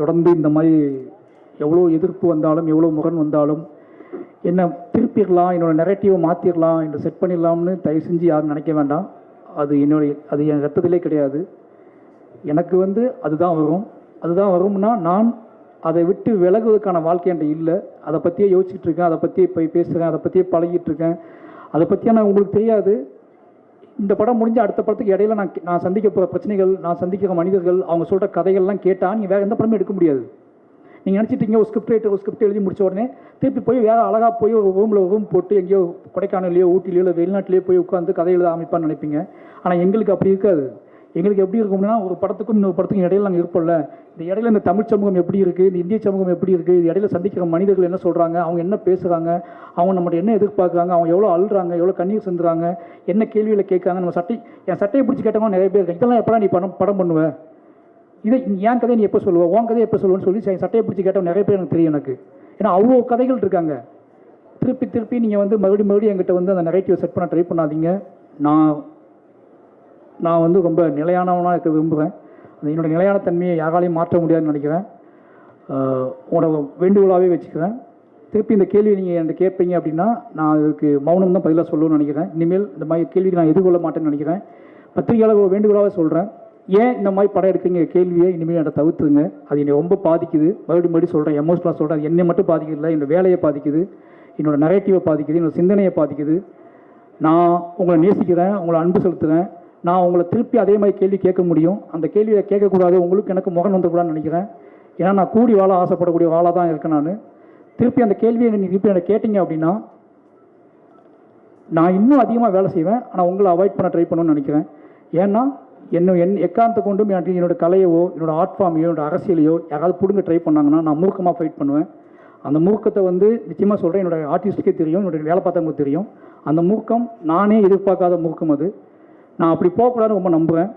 தொடர்ந்து இந்த மாதிரி எவ்வளோ எதிர்ப்பு வந்தாலும் எவ்வளோ முரண் வந்தாலும் என்ன திருப்பிடலாம் என்னோடய நெரட்டிவை மாற்றிடலாம் என்று செட் பண்ணிடலாம்னு தயவு செஞ்சு யாரும் நினைக்க வேண்டாம். அது என்னுடைய அது என் ரத்தத்திலே கிடையாது. எனக்கு வந்து அதுதான் வரும். அதுதான் வரும்னா நான் அதை விட்டு விலகுவதற்கான வாழ்க்கை என்கிட்ட இல்லை. அதை பற்றியே யோசிச்சுட்ருக்கேன் அதை பற்றியே போய் பேசுகிறேன் அதை பற்றியே பழகிட்டு இருக்கேன். அதை பற்றியான நான் உங்களுக்கு தெரியாது. இந்த படம் முடிஞ்ச அடுத்த படத்துக்கு இடையில நான் நான் சந்திக்க போகிற பிரச்சனைகள் நான் சந்திக்கிற மனிதர்கள் அவங்க சொல்கிற கதைகள்லாம் கேட்டால் நீங்கள் வேறு எந்த படமும் எடுக்க முடியாது. நீங்கள் நினச்சிட்டீங்க ஒரு ஸ்கிரிப்ட் ரைட்டர் ஒரு ஸ்கிரிப்ட் எழுதி முடிச்ச உடனே திருப்பி போய் வேறு அழகாக போய் ஒரு ரூமில் ரூம் போட்டு எங்கேயோ கொடைக்கானல்லையோ ஊட்டிலையோ இல்லை வெளிநாட்டிலேயோ போய் உட்காந்து கதை எழுத ஆரம்பிப்பான்னு நினைப்பீங்க. ஆனால் எங்களுக்கு அப்படி இருக்காது. எங்களுக்கு எப்படி இருக்கும்னா ஒரு படத்துக்கும் இன்னொரு படத்துக்கும் இடையில நாங்கள் இருப்போம்ல. இந்த இடையில இந்த தமிழ் சமூகம் எப்படி இருக்குது இந்த இந்திய சமூகம் எப்படி இருக்குது இது இடையில சந்திக்கிற மனிதர்கள் என்ன சொல்கிறாங்க அவங்க என்ன பேசுகிறாங்க அவங்க நம்மகிட்ட என்ன எதிர்பார்க்குறாங்க அவங்க எவ்வளோ அழுறாங்க எவ்வளோ கண்ணீர் சிந்துறாங்க என்ன கேள்வியில் கேட்காங்க நம்ம சட்டை என் சட்டையை பிடிச்சி கேட்டவங்க நிறைய பேர் இதெல்லாம் எப்படா நீ படம் படம் பண்ணுவ? இதை என் கதையை நீ எப்போ சொல்லுவ? உன் கதையை எப்போ சொல்லுவேன்னு சொல்லி சட்டையை பிடிச்சி கேட்டவங்க நிறைய பேர் எனக்கு தெரியும் எனக்கு. ஏன்னா அவ்வளோ கதைகள் இருக்காங்க. திருப்பி திருப்பி நீங்கள் வந்து மறுபடியும் மறுபடியும் என்கிட்ட வந்து அந்த நெகட்டிவ் செட் பண்ண ட்ரை பண்ணாதீங்க. நான் நான் வந்து ரொம்ப நிலையானவனாக இருக்க விரும்புகிறேன். அந்த என்னோடய நிலையான தன்மையை யாராலையும் மாற்ற முடியாதுன்னு நினைக்கிறேன். ஆஹ் உங்களோட வேண்டுகோளாகவே வச்சுக்கிறேன். திருப்பி இந்த கேள்வி நீங்கள் என்கிட்ட கேட்பீங்க அப்படின்னா நான் அதுக்கு மௌனம் தான் பதிலாக சொல்லணும்னு நினைக்கிறேன். இனிமேல் இந்த மாதிரி கேள்விக்கு நான் எதிர்கொள்ள மாட்டேன்னு நினைக்கிறேன். பத்திரிகையாளர் வேண்டுகோளாக சொல்கிறேன் ஏன் இந்த மாதிரி படம் எடுக்கிறீங்க? கேள்வியை இனிமேல் என்னை தவிர்த்துங்க அது என்னை ரொம்ப பாதிக்குது. மறுபடியும் மறுபடியும் சொல்கிறேன் எமோஷனலாக சொல்கிறேன் என்னை மட்டும் பாதிக்கல. என்னோட வேலையை பாதிக்குது. என்னோடய நரேட்டிவை பாதிக்குது. என்னோட சிந்தனையை பாதிக்குது. நான் உங்களை நேசிக்கிறேன். உங்களை அன்பு செலுத்துகிறேன் நான் உங்களை திருப்பி அதே மாதிரி கேள்வி கேட்க முடியும். அந்த கேள்வியை கேட்கக்கூடாது. உங்களுக்கு எனக்கு முகம் வந்துக்கூடாதுன்னு நினைக்கிறேன். ஏன்னா நான் கூடி வாழ ஆசைப்படக்கூடிய வாழாக தான் இருக்கேன் நான். திருப்பி அந்த கேள்வியை நீங்கள் திருப்பி என்னை கேட்டீங்க அப்படின்னா நான் இன்னும் அதிகமாக வேலை செய்வேன். ஆனால் உங்களை அவாய்ட் பண்ண ட்ரை பண்ணணும்னு நினைக்கிறேன். ஏன்னா என்ன என் எக்காரணத்தை கொண்டும் எனக்கு என்னோட கலையவோ என்னோட ஆர்ட் ஃபார்மையோ என்னோட அரசியலையோ யாராவது பிடுங்க ட்ரை பண்ணாங்கன்னா நான் மூர்க்கமாக ஃபைட் பண்ணுவேன். அந்த மூர்க்கத்தை வந்து நிச்சயமாக சொல்கிறேன் என்னோடய ஆர்டிஸ்ட்டுக்கே தெரியும். என்னுடைய வேலை பார்த்தவங்களுக்கு தெரியும். அந்த மூர்க்கம் நானே எதிர்பார்க்காத மூர்க்கம் அது. நான் அப்படி போகக்கூடாதுன்னு ரொம்ப நம்புகிறேன்